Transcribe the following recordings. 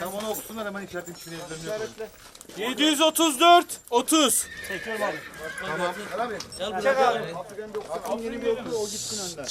Tam onu okusunlar hemen işaretin içine yazılarını yapalım. 734 30. Tamam. Gel abi. Çek abi. Atın yeni bir okul o gitsin önden.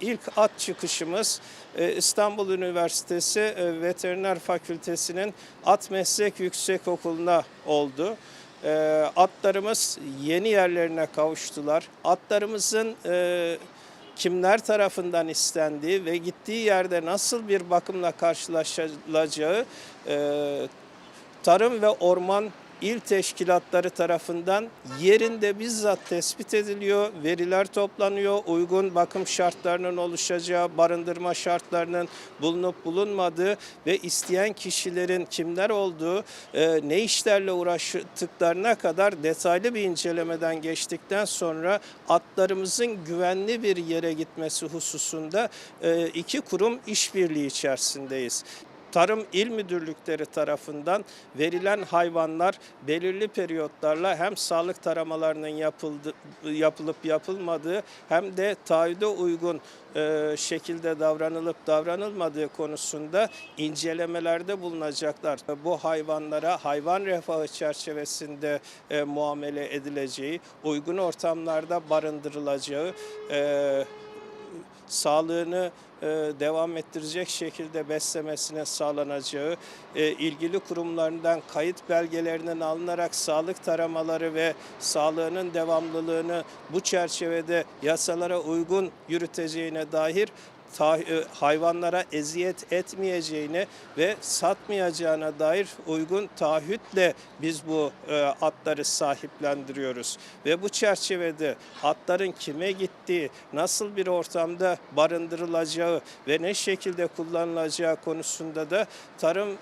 İlk at çıkışımız e, İstanbul Üniversitesi e, Veteriner Fakültesi'nin At Meslek Yüksekokulu'na oldu. E, Atlarımız yeni yerlerine kavuştular. Atlarımızın kimler tarafından istendiği ve gittiği yerde nasıl bir bakımla karşılaşılacağı Tarım ve Orman İl Teşkilatları tarafından yerinde bizzat tespit ediliyor, veriler toplanıyor, uygun bakım şartlarının oluşacağı, barındırma şartlarının bulunup bulunmadığı ve isteyen kişilerin kimler olduğu, e, ne işlerle uğraştıklarına kadar detaylı bir incelemeden geçtikten sonra atlarımızın güvenli bir yere gitmesi hususunda e, iki kurum işbirliği içerisindeyiz. Tarım İl Müdürlükleri tarafından verilen hayvanlar belirli periyotlarla hem sağlık taramalarının yapıldı, yapılıp yapılmadığı hem de taahhüde uygun e, şekilde davranılıp davranılmadığı konusunda incelemelerde bulunacaklar. Bu hayvanlara hayvan refahı çerçevesinde e, muamele edileceği, uygun ortamlarda barındırılacağı, e, sağlığını e, devam ettirecek şekilde beslemesine sağlanacağı, e, ilgili kurumlarından kayıt belgelerinin alınarak sağlık taramaları ve sağlığının devamlılığını bu çerçevede yasalara uygun yürüteceğine dair hayvanlara eziyet etmeyeceğine ve satmayacağına dair uygun taahhütle biz bu e, atları sahiplendiriyoruz. Ve bu çerçevede atların kime gittiği, nasıl bir ortamda barındırılacağı ve ne şekilde kullanılacağı konusunda da Tarım e,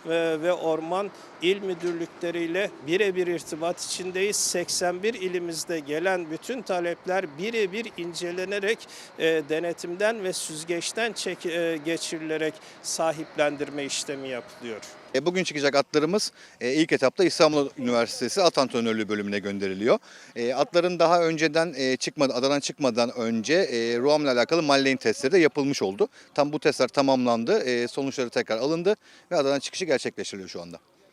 ve Orman İl Müdürlükleriyle birebir irtibat içindeyiz. 81 ilimizde gelen bütün talepler birebir incelenerek e, denetimden ve süzgeçten çek, e, geçirilerek sahiplendirme işlemi yapılıyor. E, Bugün çıkacak atlarımız e, ilk etapta İstanbul Üniversitesi At Antrenörlüğü bölümüne gönderiliyor. E, Atların daha önceden e, çıkmadı, adadan çıkmadan önce e, ROAM'la alakalı Mallein testleri de yapılmış oldu. Tam bu testler tamamlandı, e, sonuçları tekrar alındı ve adadan çıkışı gerçekleştiriliyor şu anda.